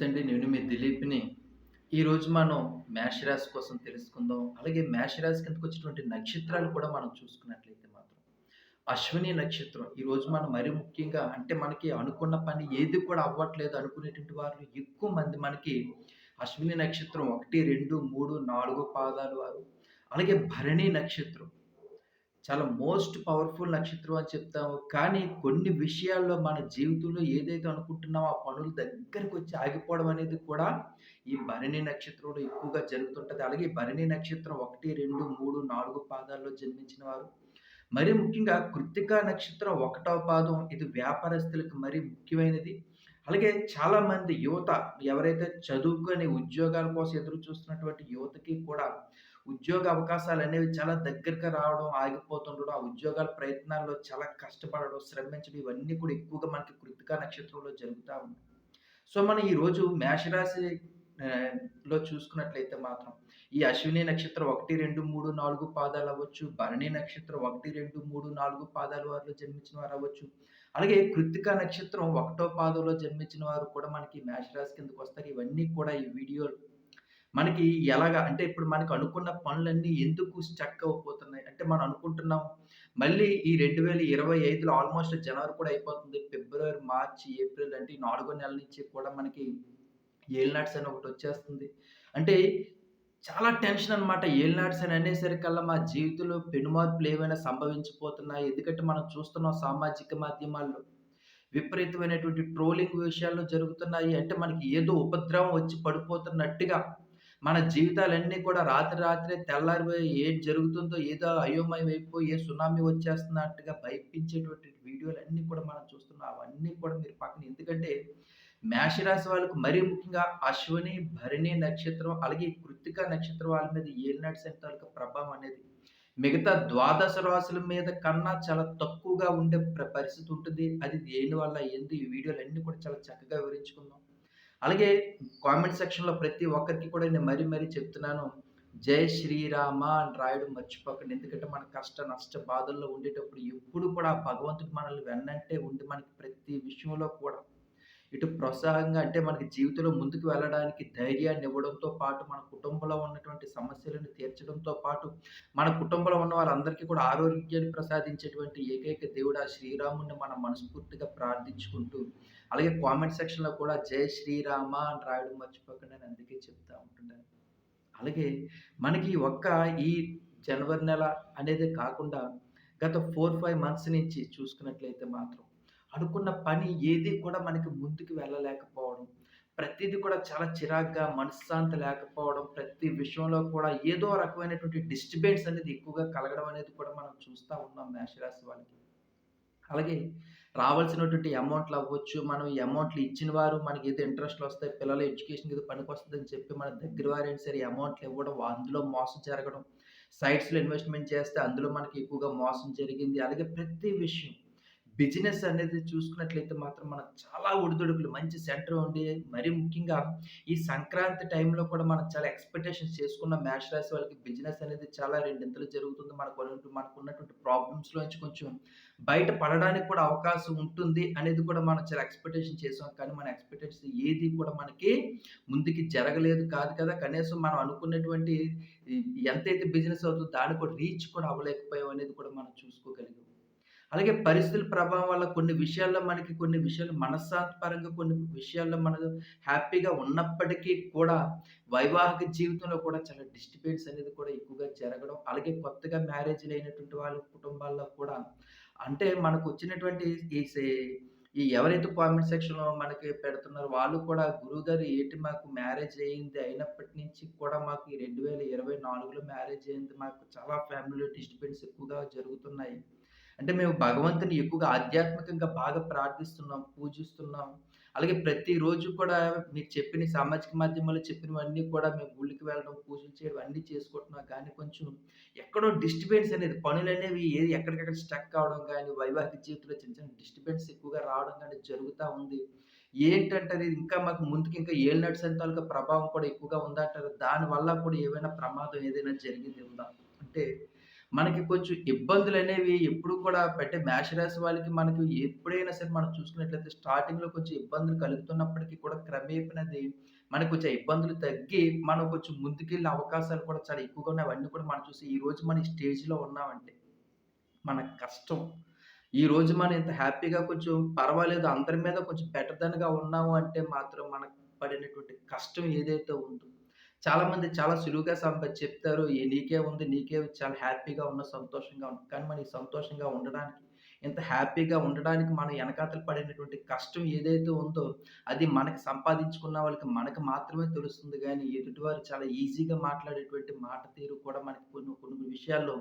నమస్తే అండి నేను మీ దిలీప్ని ఈరోజు మనం మేషరాశి కోసం తెలుసుకుందాం. అలాగే మేషరాశి కిందకు వచ్చినటువంటి నక్షత్రాలు కూడా మనం చూసుకున్నట్లయితే మాత్రం. అశ్విని నక్షత్రం ఈరోజు మనం మరి ముఖ్యంగా అంటే మనకి అనుకున్న పని ఏది కూడా అవ్వట్లేదు అనుకునేటువంటి వారు ఎక్కువ మంది మనకి అశ్విని నక్షత్రం ఒకటి రెండు మూడు నాలుగు పాదాలు వారు. అలాగే భరణి నక్షత్రం చాలా మోస్ట్ పవర్ఫుల్ నక్షత్రం అని చెప్తాము. కానీ కొన్ని విషయాల్లో మన జీవితంలో ఏదైతే అనుకుంటున్నామో ఆ పనులు దగ్గరికి వచ్చి ఆగిపోవడం అనేది కూడా ఈ భరణి నక్షత్రంలో ఎక్కువగా జరుగుతుంటుంది అలాగే భరణి నక్షత్రం 1, 2, 3, 4 పాదాల్లో జన్మించిన వారు మరి ముఖ్యంగా కృత్తికా నక్షత్రం ఒకటవ పాదం ఇది వ్యాపారస్తులకు మరి ముఖ్యమైనది. అలాగే చాలామంది యువత ఎవరైతే చదువుకొని ఉద్యోగాల కోసం ఎదురు చూస్తున్నటువంటి యువతకి కూడా ఉద్యోగ అవకాశాలు అనేవి చాలా దగ్గరగా రావడం, ఆగిపోతుండడం, ఆ ఉద్యోగాల ప్రయత్నాల్లో చాలా కష్టపడడం, శ్రమించడం ఇవన్నీ కూడా ఎక్కువగా మనకి కృత్తికా నక్షత్రంలో జరుగుతూ ఉంటాయి సో, మనం ఈరోజు మేషరాశి లో చూసుకున్నట్లయితే మాత్రం ఈ అశ్విని నక్షత్రం ఒకటి రెండు మూడు నాలుగు పాదాలు అవ్వచ్చు భరణి నక్షత్రం 1, 2, 3, 4 పాదాల వారిలో జన్మించిన వారు అవ్వచ్చు అలాగే కృత్తిక నక్షత్రం ఒకటో పాదంలో జన్మించిన వారు కూడా మనకి మేషరాశి కిందకొస్తారు. ఇవన్నీ కూడా ఈ వీడియో మనకి ఎలాగా అంటే ఇప్పుడు మనకు అనుకున్న పనులన్నీ ఎందుకు స్టక్ అయిపోతున్నాయి అంటే మనం అనుకుంటున్నాం మళ్ళీ ఈ 2025లో ఆల్మోస్ట్ జనవరి కూడా అయిపోతుంది. ఫిబ్రవరి, మార్చి, ఏప్రిల్ అంటే ఈ 4 నెలల నుంచి కూడా మనకి ఏలినాట్స్ అని ఒకటి వచ్చేస్తుంది అంటే చాలా టెన్షన్ అనమాట. ఏలినాట్స్ అని అనేసరికల్లా మా జీవితంలో పెనుమార్పులు ఏవైనా సంభవించిపోతున్నాయి ఎందుకంటే మనం చూస్తున్నాం సామాజిక మాధ్యమాల్లో విపరీతమైనటువంటి ట్రోలింగ్ విషయాల్లో జరుగుతున్నాయి. అంటే మనకి ఏదో ఉపద్రవం వచ్చి పడిపోతున్నట్టుగా మన జీవితాలన్నీ కూడా రాత్రి రాత్రే తెల్లారిపోయి ఏం జరుగుతుందో ఏదో అయోమయం అయిపోయి ఏ సునామీ వచ్చేస్తున్నట్టుగా భయపించేటువంటి వీడియోలన్నీ కూడా మనం చూస్తున్నాం. అవన్నీ కూడా మీరు పక్కన ఎందుకంటే మేషరాశి వాళ్ళకు మరీ ముఖ్యంగా అశ్విని, భరణి నక్షత్రం అలాగే ఈ కృత్తిక నక్షత్రం వాళ్ళ మీద ఏలినాటి శని తాలూకా ప్రభావం అనేది మిగతా ద్వాదశ రాశుల మీద కన్నా చాలా తక్కువగా ఉండే పరిస్థితి ఉంటుంది. అది దేని వల్ల ఏంది ఈ వీడియోలు అన్నీ కూడా చాలా చక్కగా వివరించుకుందాం. అలాగే కామెంట్ సెక్షన్‌లో ప్రతి ఒక్కరికి కూడా నేను మరీ మరీ చెప్తున్నాను. జై శ్రీరామ అని రాయడం మర్చిపోకండి. ఎందుకంటే మన కష్ట, నష్ట బాధల్లో ఉండేటప్పుడు ఎప్పుడు కూడా భగవంతుడు మనల్ని వెన్నంటే ఉండి మనకి ప్రతి విషయంలో కూడా ఇటు ప్రోత్సాహంగా అంటే మనకి జీవితంలో ముందుకు వెళ్ళడానికి ధైర్యాన్ని ఇవ్వడంతో పాటు, మన కుటుంబంలో ఉన్నటువంటి సమస్యలను తీర్చడంతో పాటు, మన కుటుంబంలో ఉన్న వాళ్ళందరికీ కూడా ఆరోగ్యాన్ని ప్రసాదించేటువంటి ఏకైక దేవుడు ఆ శ్రీరాముడిని మనం మనస్ఫూర్తిగా ప్రార్థించుకుంటూ, అలాగే కామెంట్ సెక్షన్‌లో కూడా జై శ్రీరామ అని రాయడం మర్చిపోకుండా అని అందుకే చెప్తా ఉంటున్నాను. అలాగే మనకి ఒక్క ఈ జనవరి నెల అనేది కాకుండా గత 4, 5 మంత్స్ నుంచి చూసుకున్నట్లయితే మాత్రం అనుకున్న పని ఏది కూడా మనకి ముందుకు వెళ్ళలేకపోవడం. ప్రతిదీ కూడా చాలా చిరాగ్గా మనశ్శాంతి లేకపోవడం, ప్రతి విషయంలో కూడా ఏదో రకమైనటువంటి డిస్టర్బెన్స్ అనేది ఎక్కువగా కలగడం అనేది కూడా మనం చూస్తూ ఉన్నాం మేషరాశి వాళ్ళకి. అలాగే రావాల్సినటువంటి అమౌంట్లు అవ్వచ్చు, మనం ఈ అమౌంట్లు ఇచ్చిన వారు మనకి ఏదో ఇంట్రెస్ట్‌లొస్తాయి, పిల్లల ఎడ్యుకేషన్‌కి ఏదో అని చెప్పి మన దగ్గర వారైనా సరే అమౌంట్లు ఇవ్వడం, అందులో మోసం జరగడం, సైట్స్‌లో ఇన్వెస్ట్‌మెంట్ చేస్తే అందులో మనకి ఎక్కువగా మోసం జరిగింది. అలాగే ప్రతి విషయం బిజినెస్ అనేది చూసుకున్నట్లయితే మాత్రం మనకు చాలా ఒడిదుడుకులు మంచి సెంటర్ ఉండి మరీ ముఖ్యంగా ఈ సంక్రాంతి టైంలో కూడా మనం చాలా ఎక్స్‌పెక్టేషన్స్ చేసుకున్న మ్యాచ్ రాసి వాళ్ళకి బిజినెస్ అనేది చాలా రెండింతలు జరుగుతుంది. మనకు మనకున్నటువంటి ప్రాబ్లమ్స్‌లోంచి కొంచెం బయట పడడానికి కూడా అవకాశం ఉంటుంది అనేది కూడా మనం చాలా ఎక్స్‌పెక్టేషన్ చేసాం. కానీ మన ఎక్స్పెక్టేషన్ ఏది కూడా మనకి ముందుకి జరగలేదు కాదు కదా! కనీసం మనం అనుకున్నటువంటి ఎంతైతే బిజినెస్ అవుతుందో దాని కూడా రీచ్ కూడా అవ్వలేకపోయాం అనేది కూడా మనం చూసుకోగలిగాం. అలాగే పరిస్థితుల ప్రభావం వల్ల కొన్ని విషయాల్లో మనకి కొన్ని విషయాలు మనశ్శాంతి కొన్ని విషయాల్లో మనం హ్యాపీగా ఉన్నప్పటికీ కూడా వైవాహిక జీవితంలో కూడా చాలా డిస్టర్బెన్స్ అనేది కూడా ఎక్కువగా జరగడం. అలాగే కొత్తగా మ్యారేజ్‌లయినటువంటి వాళ్ళ కుటుంబాల్లో కూడా అంటే మనకొచ్చినటువంటి ఈ ఈ ఎవరైతే కామెంట్ సెక్షన్‌లో మనకి పెడుతున్నారో వాళ్ళు కూడా గురువుగారు ఏంటి మాకు మ్యారేజ్ అయింది. అయినప్పటి నుంచి కూడా మాకు ఈ 2024లో మ్యారేజ్ అయింది. మాకు చాలా ఫ్యామిలీలో డిస్టర్బెన్స్ ఎక్కువగా జరుగుతున్నాయి. అంటే మేము భగవంతుని ఎక్కువగా ఆధ్యాత్మికంగా బాగా ప్రార్థిస్తున్నాం, పూజిస్తున్నాం. అలాగే ప్రతిరోజు కూడా మీరు చెప్పిన సామాజిక మాధ్యమాల్లో చెప్పినవన్నీ కూడా మేము గుళ్ళకి వెళ్ళడం, పూజలు చేయడం అన్నీ చేసుకుంటున్నాం. కానీ కొంచెం ఎక్కడో డిస్టర్బెన్స్ అనేది పనులు అనేవి ఏది ఎక్కడికక్కడ స్టక్ అవడం కానీ వైవాహిక జీవితంలో చిన్న చిన్న డిస్టర్బెన్స్ ఎక్కువగా రావడం కానీ జరుగుతూ ఉంది. ఏంటంటే ఇంకా మాకు ముందుకి ఇంకా ఏళ్ళు శని తాలూకా ప్రభావం కూడా ఎక్కువగా ఉందంటారు. దానివల్ల కూడా ఏమైనా ప్రమాదం ఏదైనా జరిగింది ఉందా? అంటే మనకి కొంచెం ఇబ్బందులు అనేవి ఎప్పుడు కూడా పెట్టే మేషరాశి వాళ్ళకి మనకి ఎప్పుడైనా సరే మనం చూసుకున్నట్లయితే స్టార్టింగ్‌లో కొంచెం ఇబ్బందులు కలుగుతున్నప్పటికీ కూడా క్రమేపణది మనకు కొంచెం ఇబ్బందులు తగ్గి మనం కొంచెం ముందుకెళ్ళే అవకాశాలు కూడా చాలా ఎక్కువగా ఉన్నాయి. అవన్నీ కూడా మనం చూసి ఈరోజు మనం స్టేజ్‌లో ఉన్నామంటే మన కష్టం. ఈరోజు మనం ఇంత హ్యాపీగా కొంచెం పర్వాలేదు అందరి మీద కొంచెం బెటర్ దాన్‌గా ఉన్నాము అంటే మాత్రం మనకు పడినటువంటి కష్టం ఏదైతే ఉందో చాలామంది చాలా సులువుగా సంప చెప్తారు. "ఏ నీకే ఉంది. నీకే చాలా హ్యాపీగా ఉన్న సంతోషంగా ఉంది కానీ మనం సంతోషంగా ఉండడానికి, ఇంత హ్యాపీగా ఉండడానికి మనం వెనకాతలు పడినటువంటి కష్టం ఏదైతే ఉందో, అది మనకి సంపాదించుకున్న వాళ్ళకి మనకు మాత్రమే తెలుస్తుంది కానీ ఎదుటివారు చాలా ఈజీగా మాట్లాడేటువంటి మాట తీరు కూడా మనకి కొన్ని కొన్ని విషయాల్లో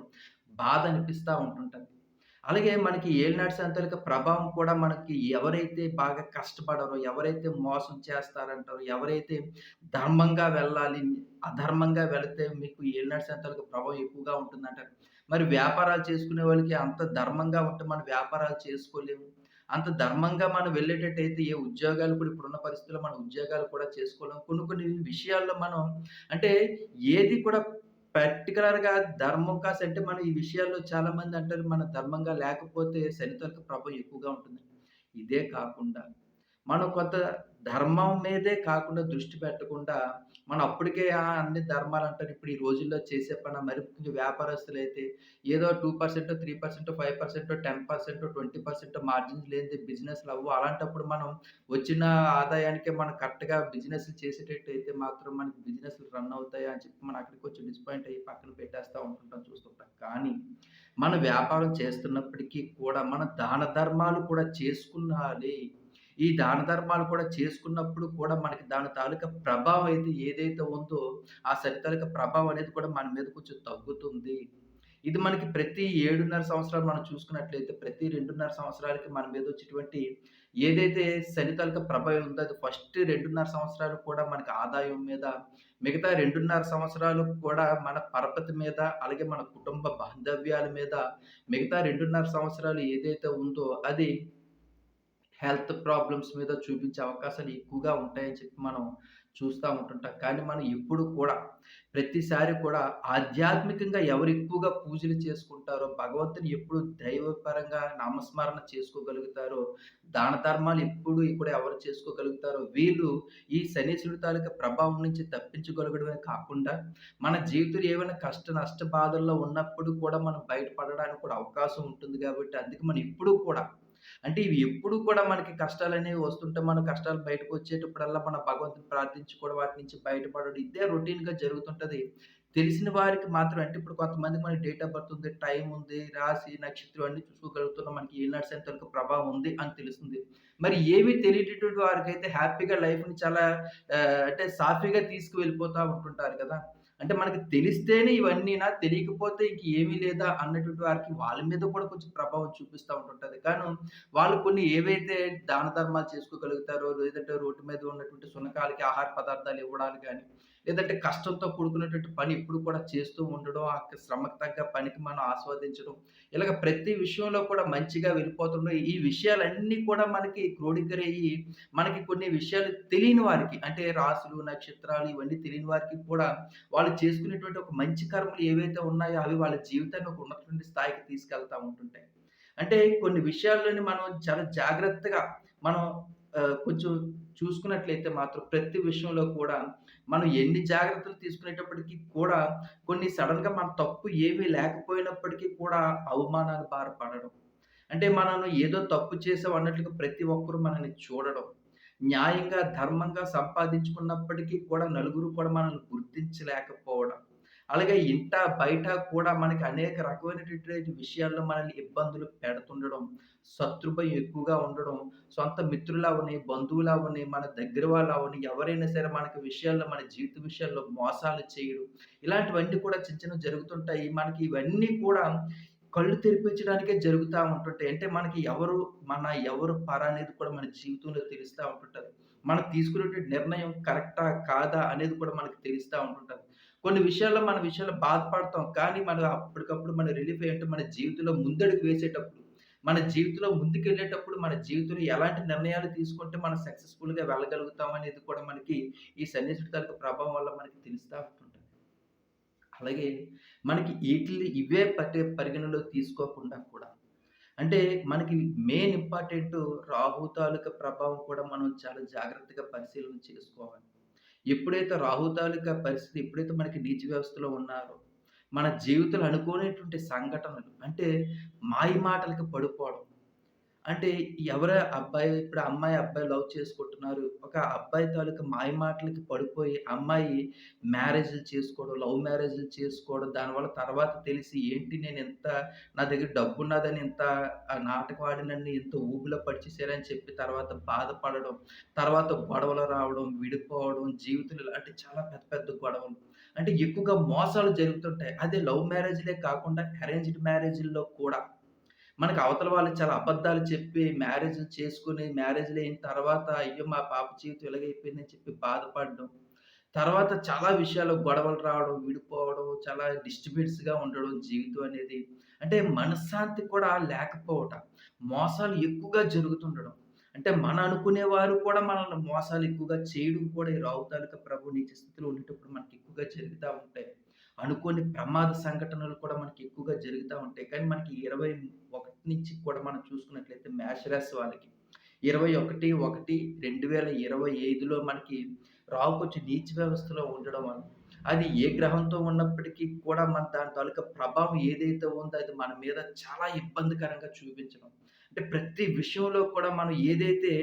బాధ అనిపిస్తూ ఉంటుంటుంది అలాగే మనకి ఏలినాటి సంతానిక ప్రభావం కూడా మనకి ఎవరైతే బాగా కష్టపడరో, ఎవరైతే మోసం చేస్తారంటారో, ఎవరైతే ధర్మంగా వెళ్ళాలి, అధర్మంగా వెళితే మీకు ఏలినాటి సంతానిక ప్రభావం ఎక్కువగా ఉంటుందంటారు. మరి వ్యాపారాలు చేసుకునే వాళ్ళకి అంత ధర్మంగా ఉంటే మనం వ్యాపారాలు చేసుకోలేము. అంత ధర్మంగా మనం వెళ్ళేటట్టయితే ఏ ఉద్యోగాలు కూడా ఇప్పుడున్న పరిస్థితుల్లో మన ఉద్యోగాలు కూడా చేసుకోలేం. కొన్ని కొన్ని విషయాల్లో మనం అంటే ఏది కూడా పర్టిక్యులర్‌గా ధర్మం కాసి అంటే మనం ఈ విషయాల్లో చాలామంది అంటారు మన ధర్మంగా లేకపోతే శని ప్రభావం ఎక్కువగా ఉంటుంది. ఇదే కాకుండా మనం కొంత ధర్మం మీదే కాకుండా దృష్టి పెట్టకుండా మనం అప్పటికే ఆ! అన్ని ధర్మాలంటారు. ఇప్పుడు ఈ రోజుల్లో చేసే పని మరి వ్యాపారస్తులు వ్యాపారస్తులైతే ఏదో 2%, 3%, 5%, 10%, 20% మార్జిన్స్ లేనిదే బిజినెస్‌లు అవ్వవు. అలాంటప్పుడు మనం వచ్చిన ఆదాయానికి మనం కరెక్ట్‌గా బిజినెస్‌లు చేసేటట్టయితే మాత్రం మనకి బిజినెస్‌లు రన్ అవుతాయి అని చెప్పి మనం అక్కడికి కొంచెం డిసప్పాయింట్ అయ్యి పక్కన పెట్టేస్తూ ఉంటుంటాం, చూస్తుంటాం. కానీ మన వ్యాపారం చేస్తున్నప్పటికీ కూడా మన దాన ధర్మాలు కూడా చేసుకున్నాలి. ఈ దాన ధర్మాలు కూడా చేసుకున్నప్పుడు కూడా మనకి దాని తాలూకా ప్రభావం అయితే ఏదైతే ఉందో, ఆ శని తాలూకా ప్రభావం అనేది కూడా మన మీద కొంచెం తగ్గుతుంది. ఇది మనకి ప్రతి 7.5 సంవత్సరాలు మనం చూసుకున్నట్లయితే, ప్రతి 2.5 సంవత్సరాలకి మన మీద వచ్చేటువంటి ఏదైతే శని తాలూకా ప్రభావం ఉందో, అది ఫస్ట్ 2.5 సంవత్సరాలు కూడా మనకి ఆదాయం మీద, మిగతా 2.5 సంవత్సరాలు కూడా మన పరపతి మీద, అలాగే మన కుటుంబ బాంధవ్యాల మీద, మిగతా 2.5 సంవత్సరాలు ఏదైతే ఉందో అది హెల్త్ ప్రాబ్లమ్స్ మీద చూపించే అవకాశాలు ఎక్కువగా ఉంటాయని చెప్పి మనం చూస్తూ ఉంటుంటాం. కానీ మనం ఎప్పుడు కూడా ప్రతిసారి కూడా ఆధ్యాత్మికంగా ఎవరు ఎక్కువగా పూజలు చేసుకుంటారో, భగవంతుని ఎప్పుడు దైవపరంగా నామస్మరణ చేసుకోగలుగుతారో, దాన ధర్మాలు ఎప్పుడు ఇక్కడ ఎవరు చేసుకోగలుగుతారో, వీళ్ళు ఈ శనీశ్వరుడి తాలూకా ప్రభావం నుంచి తప్పించగలగడమే కాకుండా, మన జీవితంలో ఏమైనా కష్ట నష్ట బాధల్లో ఉన్నప్పుడు కూడా మనం బయటపడడానికి కూడా అవకాశం ఉంటుంది కాబట్టి అందుకే మనం ఎప్పుడూ కూడా అంటే ఇవి ఎప్పుడు కూడా మనకి కష్టాలు అనేవి వస్తుంటే, మన కష్టాలు బయటకు వచ్చేటప్పుడల్లా మన భగవంతుని ప్రార్థించుకోవడం, వాటి నుంచి బయటపడడం ఇదే రొటీన్‌గా జరుగుతుంటది. తెలిసిన వారికి మాత్రం అంటే ఇప్పుడు కొంతమందికి మనకి డేట్ ఆఫ్ బర్త్ ఉంది, టైం ఉంది, రాశి, నక్షత్రం అన్ని చూసుకోగలుగుతున్న మనకి ఏలినాటి శని తాలూకా ప్రభావం ఉంది అని తెలుస్తుంది. మరి ఏవి వారికి వారికైతే హ్యాపీగా లైఫ్‌ని చాలా అంటే సాఫీగా తీసుకువెళ్ళిపోతూ ఉంటుంటారు కదా! అంటే మనకి తెలిస్తేనే ఇవన్నీనా? తెలియకపోతే ఇంక ఏమీ లేదా అన్నటువంటి వారికి వాళ్ళ మీద కూడా కొంచెం ప్రభావం చూపిస్తూ ఉంటుంటుంది కానీ వాళ్ళు కొన్ని ఏవైతే దాన ధర్మాలు చేసుకోగలుగుతారో, లేదంటే రోడ్డు మీద ఉన్నటువంటి సునకాలకి ఆహార పదార్థాలు ఇవ్వడానికి కానీ లేదంటే కష్టంతో కూడుకున్నటువంటి పని ఎప్పుడు కూడా చేస్తూ ఉండడం, ఆ శ్రమకు తగ్గ పనికి మనం ఆస్వాదించడం, ఇలాగ ప్రతి విషయంలో కూడా మంచిగా వెళ్ళిపోతుండడం. ఈ విషయాలన్నీ కూడా మనకి క్రోడీకరయ్యి, మనకి కొన్ని విషయాలు తెలియని వారికి అంటే రాసులు నక్షత్రాలు ఇవన్నీ తెలియని వారికి కూడా వాళ్ళు చేసుకునేటువంటి ఒక మంచి కర్మలు ఏవైతే ఉన్నాయో, అవి వాళ్ళ జీవితాన్ని ఒక ఉన్నటువంటి స్థాయికి తీసుకెళ్తా ఉంటుంటాయి. అంటే కొన్ని విషయాల్లోని మనం చాలా జాగ్రత్తగా మనం కొంచెం చూసుకున్నట్లయితే మాత్రం ప్రతి విషయంలో కూడా మనం ఎన్ని జాగ్రత్తలు తీసుకునేటప్పటికీ కూడా కొన్ని సడన్గా మన తప్పు ఏమీ లేకపోయినప్పటికీ కూడా అవమానాలు బారపడడం అంటే మనను ఏదో తప్పు చేసాం అన్నట్లుగా ప్రతి ఒక్కరూ మనల్ని చూడడం. న్యాయంగా, ధర్మంగా సంపాదించుకున్నప్పటికీ కూడా నలుగురు కూడా మనల్ని గుర్తించలేకపోవడం. అలాగే ఇంట, బయట కూడా మనకి అనేక రకమైనటువంటి విషయాల్లో మనల్ని ఇబ్బందులు పెడుతుండడం. శత్రుభయం ఎక్కువగా ఉండడం. సొంత మిత్రులవ్వని, బంధువులవ్వని, మన దగ్గర వాళ్ళవ్వని ఎవరైనా సరే మనకి విషయాల్లో మన జీవిత విషయాల్లో మోసాలు చేయడం. ఇలాంటివన్నీ కూడా చిన్న చిన్న జరుగుతుంటాయి. మనకి ఇవన్నీ కూడా కళ్ళు తెరిపించడానికే జరుగుతూ ఉంటుంటాయి. అంటే మనకి ఎవరు మన, ఎవరు పర అనేది కూడా మన జీవితంలో తెలుస్తూ ఉంటుంటుంది మనం తీసుకునేటువంటి నిర్ణయం కరెక్టా? కాదా? అనేది కూడా మనకు తెలుస్తూ ఉంటుంటుంది కొన్ని విషయాల్లో మన విషయాల్లో బాధపడతాం. కానీ మనం అప్పటికప్పుడు మన రిలీఫ్ ఏంటంటే మన జీవితంలో ముందడుగు వేసేటప్పుడు, మన జీవితంలో ముందుకెళ్ళేటప్పుడు, మన జీవితంలో ఎలాంటి నిర్ణయాలు తీసుకుంటే మనం సక్సెస్‌ఫుల్‌గా వెళ్ళగలుగుతాం అనేది కూడా మనకి ఈ సన్నిహితుడి ప్రభావం వల్ల మనకి తెలుస్తూ ఉంటుంది అలాగే మనకి వీటిని ఇవే పట్టే పరిగణలో తీసుకోకుండా కూడా అంటే మనకి మెయిన్ ఇంపార్టెంటు రాహు తాలూకా ప్రభావం కూడా మనం చాలా జాగ్రత్తగా పరిశీలన చేసుకోవాలి. ఎప్పుడైతే రాహు తాలూకా పరిస్థితి ఎప్పుడైతే మనకి నీచ వ్యవస్థలో ఉన్నారో, మన జీవితంలో అనుకోనేటువంటి సంఘటనలు అంటే మాయ మాటలకి పడిపోవడం. అంటే ఎవరు అబ్బాయి ఇప్పుడు అమ్మాయి, అబ్బాయి లవ్ చేసుకుంటున్నారు. ఒక అబ్బాయి తాళుకు మాయ మాటలకి పడిపోయి, అమ్మాయి మ్యారేజ్‌లు చేసుకోవడం, లవ్ మ్యారేజ్‌లు చేసుకోవడం. దానివల్ల తర్వాత తెలిసి ఏంటి నేను ఎంత నా దగ్గర డబ్బున్నదని ఇంత ఆహ్, నాటకం ఆడినన్ని ఇంత ఊబిలో పడిచేసారని చెప్పి తర్వాత బాధపడడం. తర్వాత గొడవలు రావడం, విడిపోవడం, జీవితంలో ఇలాంటి చాలా పెద్ద పెద్ద గొడవలు. అంటే ఎక్కువగా మోసాలు జరుగుతుంటాయి. అదే లవ్ మ్యారేజ్‌లే కాకుండా అరేంజ్డ్ మ్యారేజ్‌ల్లో కూడా మనకు అవతల వాళ్ళు చాలా అబద్ధాలు చెప్పి మ్యారేజ్‌లు చేసుకొని, మ్యారేజ్‌లయిన తర్వాత అయ్యో! మా పాప జీవితం ఇలాగైపోయిందని చెప్పి బాధపడడం. తర్వాత చాలా విషయాలు గొడవలు రావడం, విడిపోవడం, చాలా డిస్ట్రిబ్యూట్స్గా ఉండడం జీవితం అనేది. అంటే మనశ్శాంతి కూడా లేకపోవటం. మోసాలు ఎక్కువగా జరుగుతుండడం. అంటే మన అనుకునేవారు కూడా మనల్ని మోసాలు ఎక్కువగా చేయడం కూడా ఈ రావుతాలిక ప్రభు నీచ స్థితిలో ఉండేటప్పుడు మనకి ఎక్కువగా జరుగుతూ ఉంటాయి. అనుకోని ప్రమాద సంఘటనలు కూడా మనకి ఎక్కువగా జరుగుతూ ఉంటాయి. కానీ మనకి 21 నుంచి కూడా మనం చూసుకున్నట్లయితే మేచరర్స్ వాళ్ళకి ఇరవై ఒకటి ఒకటి రెండు వేల ఇరవై ఐదులో మనకి రావుకొచ్చి నీచ వ్యవస్థలో ఉండడం వల్ల అది ఏ గ్రహంతో ఉన్నప్పటికీ కూడా మన దాని తాలూకా ప్రభావం ఏదైతే ఉందో అది మన మీద చాలా ఇబ్బందికరంగా చూపించడం. అంటే ప్రతి విషయంలో కూడా మనం ఏదైతే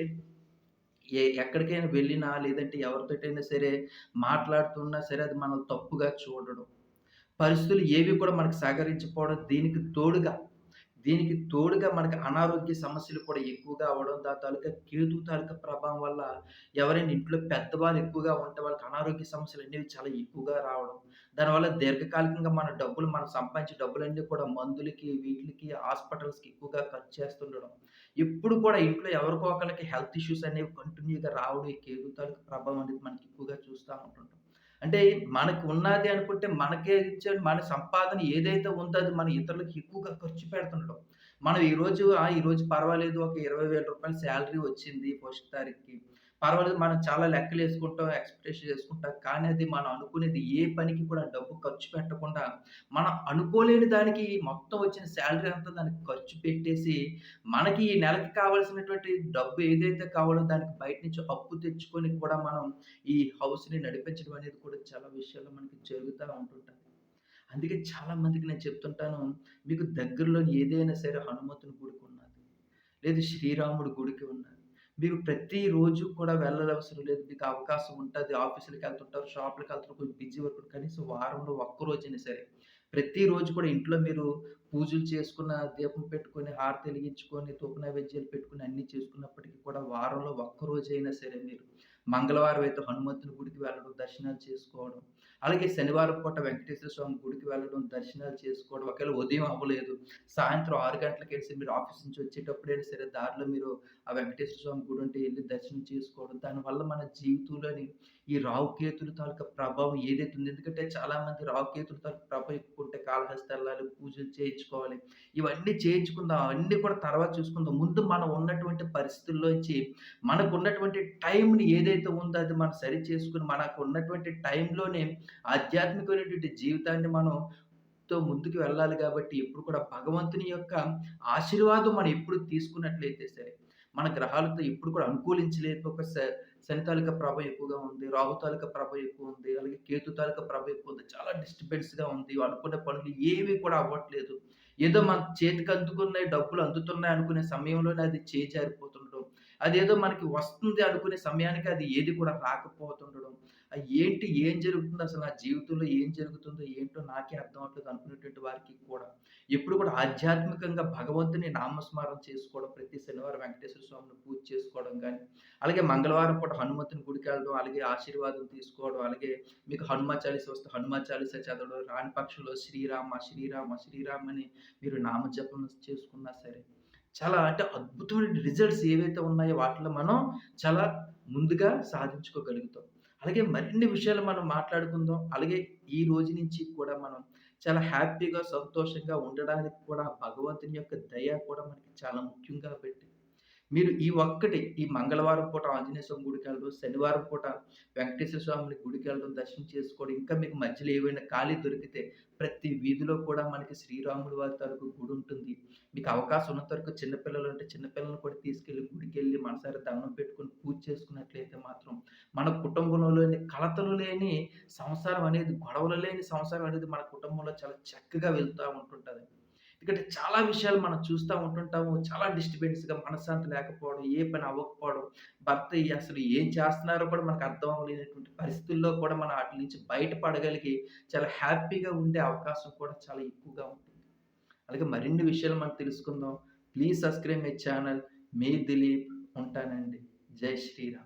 ఏ ఎక్కడికైనా వెళ్ళినా లేదంటే ఎవరితోటైనా సరే మాట్లాడుతున్నా సరే అది మనం తప్పుగా చూడడం. పరిస్థితులు ఏవి కూడా మనకు సహకరించకపోవడం, దీనికి తోడుగా, దీనికి తోడుగా మనకు అనారోగ్య సమస్యలు కూడా ఎక్కువగా అవడం దాని తాలూకా కేతు తాలూకా ప్రభావం వల్ల ఎవరైనా ఇంట్లో పెద్దవాళ్ళు ఎక్కువగా ఉంటే వాళ్ళకి అనారోగ్య సమస్యలు అనేవి చాలా ఎక్కువగా రావడం. దానివల్ల దీర్ఘకాలికంగా మన డబ్బులు మనం సంపాదించే డబ్బులన్నీ కూడా మందులకి, వీటికి హాస్పిటల్స్‌కి ఎక్కువగా ఖర్చు చేస్తుండడం. ఇప్పుడు కూడా ఇంట్లో ఎవరికో ఒకరికి హెల్త్ ఇష్యూస్ అనేవి కంటిన్యూ‌గా రావడం, ఈ కేతు తాలూకా ప్రభావం అనేది మనకి ఎక్కువగా చూస్తూ ఉంటుంటాం. అంటే మనకు ఉన్నది అనుకుంటే మనకే ఇచ్చే మన సంపాదన ఏదైతే ఉందో అది మన ఇతరులకు ఎక్కువగా ఖర్చు పెడుతుండడం. మనం ఈరోజు ఆ! ఈరోజు పర్వాలేదు ఒక ఇరవై వేల రూపాయల శాలరీ వచ్చింది ఫస్ట్ తారీఖుకి. పర్వాలేదు మనం చాలా లెక్కలు వేసుకుంటాం ఎక్స్‌పెక్టేషన్ చేసుకుంటాం. కానీ అది మనం అనుకునేది ఏ పనికి కూడా డబ్బు ఖర్చు పెట్టకుండా, మనం అనుకోలేని దానికి మొత్తం వచ్చిన శాలరీ అంతా దానికి ఖర్చు పెట్టేసి, మనకి ఈ నెలకి కావాల్సినటువంటి డబ్బు ఏదైతే కావాలో దానికి బయట నుంచి అప్పు తెచ్చుకొని కూడా మనం ఈ హౌస్‌ని నడిపించడం అనేది కూడా చాలా విషయాల్లో మనకి జరుగుతూ ఉంటుంటుంది అందుకే చాలా మందికి నేను చెప్తుంటాను, మీకు దగ్గరలో ఏదైనా సరే హనుమంతుని గుడికి ఉన్నది. లేదు శ్రీరాముడి గుడికి ఉన్నది. మీరు ప్రతిరోజు కూడా వెళ్ళనవసరం లేదు. మీకు అవకాశం ఉంటుంది ఆఫీసులకు వెళ్తుంటారు షాపులకు వెళ్తుంటారు కొంచెం బిజీ వర్క్ కనీసం వారంలో ఒక్కరోజైనా సరే, ప్రతిరోజు కూడా ఇంట్లో మీరు పూజలు చేసుకున్న, దీపం పెట్టుకొని, హారతి ఎలిగించుకొని, ధూప నైవేద్యాలు పెట్టుకొని అన్నీ చేసుకున్నప్పటికీ కూడా వారంలో ఒక్కరోజైనా సరే మీరు మంగళవారం అయితే హనుమంతుని గుడికి వెళ్ళడం, దర్శనాలు చేసుకోవడం. అలాగే శనివారం పూట వెంకటేశ్వర స్వామి గుడికి వెళ్ళడం, దర్శనాలు చేసుకోవడం. ఒకవేళ ఉదయం అవ్వలేదు, సాయంత్రం ఆరు గంటలకు వెళ్ళి మీరు ఆఫీస్ నుంచి వచ్చేటప్పుడైనా సరే దారిలో మీరు ఆ వెంకటేశ్వర స్వామి గుడి ఉంటే వెళ్ళి దర్శనం చేసుకోవడం. దానివల్ల మన జీవితంలోని ఈ రాహుకేతుల తాలూకా ప్రభావం ఏదైతే ఉంది ఎందుకంటే చాలా మంది రాహుకేతుల తాలూకా ప్రభావం ఎక్కువ ఉంటే కాళహస్తి పూజలు చేయించుకోవాలి. ఇవన్నీ చేయించుకుందాం. అవన్నీ కూడా తర్వాత చూసుకుందాం. ముందు మనం ఉన్నటువంటి పరిస్థితుల్లోంచి మనకు ఉన్నటువంటి టైంని ఏదైతే ఉందో అది మనం సరి చేసుకుని మనకు ఉన్నటువంటి టైంలోనే ఆధ్యాత్మికమైనటువంటి జీవితాన్ని మనం తో ముందుకు వెళ్ళాలి కాబట్టి ఎప్పుడు కూడా భగవంతుని యొక్క ఆశీర్వాదం మనం ఎప్పుడు తీసుకున్నట్లయితే సరే, మన గ్రహాలతో ఎప్పుడు కూడా అనుకూలించలేదు ఒక శని తాలూకా ప్రభ ఎక్కువగా ఉంది. రాహు తాలూకా ప్రభ ఎక్కువ ఉంది. అలాగే కేతు తాలూకా ప్రభ ఎక్కువ ఉంది. చాలా డిస్టర్బెన్స్‌గా ఉంది. అనుకునే పనులు ఏవి కూడా అవ్వట్లేదు. ఏదో మన చేతికి అందుకున్నాయి, డబ్బులు అందుతున్నాయి అనుకునే సమయంలోనే అది చేజారిపోతుండడం అదేదో మనకి వస్తుంది అనుకునే సమయానికి అది ఏది కూడా రాకపోతుండడం. ఏంటి ఏం జరుగుతుంది అసలు నా జీవితంలో ఏం జరుగుతుందో ఏంటో నాకే అర్థం అవట్లేదు అనుకునేటువంటి వారికి కూడా ఎప్పుడు కూడా ఆధ్యాత్మికంగా భగవంతుని నామస్మరణ చేసుకోవడం, ప్రతి శనివారం వెంకటేశ్వర స్వామిని పూజ చేసుకోవడం కానీ అలాగే మంగళవారం పూట హనుమంతుని గుడికెళ్ళడం, అలాగే ఆశీర్వాదం తీసుకోవడం, అలాగే మీకు హనుమ చాలీస వస్తే హనుమ చాలీస చదవడం, రాని పక్షంలో శ్రీరామ, శ్రీరామ, శ్రీరామ్ అని మీరు నామజపం చేసుకున్నా సరే, చాలా అంటే అద్భుతమైన రిజల్ట్స్ ఏవైతే ఉన్నాయో వాటిలో మనం చాలా ముందుగా సాధించుకోగలుగుతాం. అలాగే మరిన్ని విషయాలు మనం మాట్లాడుకుందాం. అలాగే ఈ రోజు నుంచి కూడా మనం చాలా హ్యాపీగా, సంతోషంగా ఉండడానికి కూడా భగవంతుని యొక్క దయ కూడా మనకి చాలా ముఖ్యంగా పెట్టి మీరు ఈ ఒక్కటి ఈ మంగళవారం పూట ఆంజనేయ స్వామి గుడికి వెళ్ళడం శనివారం పూట వెంకటేశ్వర స్వామిని గుడికెళ్ళడం, దర్శనం చేసుకోవడం, ఇంకా మీకు మధ్యలో ఏవైనా ఖాళీ దొరికితే ప్రతి వీధిలో కూడా మనకి శ్రీరాముడి వారి తరగతి గుడి ఉంటుంది. మీకు అవకాశం ఉన్నంత వరకు చిన్నపిల్లలు అంటే చిన్నపిల్లలను కూడా తీసుకెళ్ళి గుడికెళ్ళి మనసారి దండం పెట్టుకొని పూజ చేసుకున్నట్లయితే మాత్రం మన కుటుంబంలోని కలతలు లేని సంసారం అనేది, గొడవలు లేని సంసారం అనేది మన కుటుంబంలో చాలా చక్కగా వెళ్తూ ఉంటుంటుంది. ఎందుకంటే చాలా విషయాలు మనం చూస్తా ఉంటుంటాము. చాలా డిస్టర్బెన్స్‌గా మనశ్శాంతి లేకపోవడం, ఏ పని అవ్వకపోవడం, భర్త అసలు ఏం చేస్తున్నారో కూడా మనకు అర్థం అవ్వలేనటువంటి పరిస్థితుల్లో కూడా మనం వాటి నుంచి బయటపడగలిగి చాలా హ్యాపీగా ఉండే అవకాశం కూడా చాలా ఎక్కువగా ఉంటుంది. అలాగే మరిన్ని విషయాలు మనం తెలుసుకుందాం. Please subscribe my channel. మీ దిలీప్ ఉంటానండి. జై శ్రీరామ్.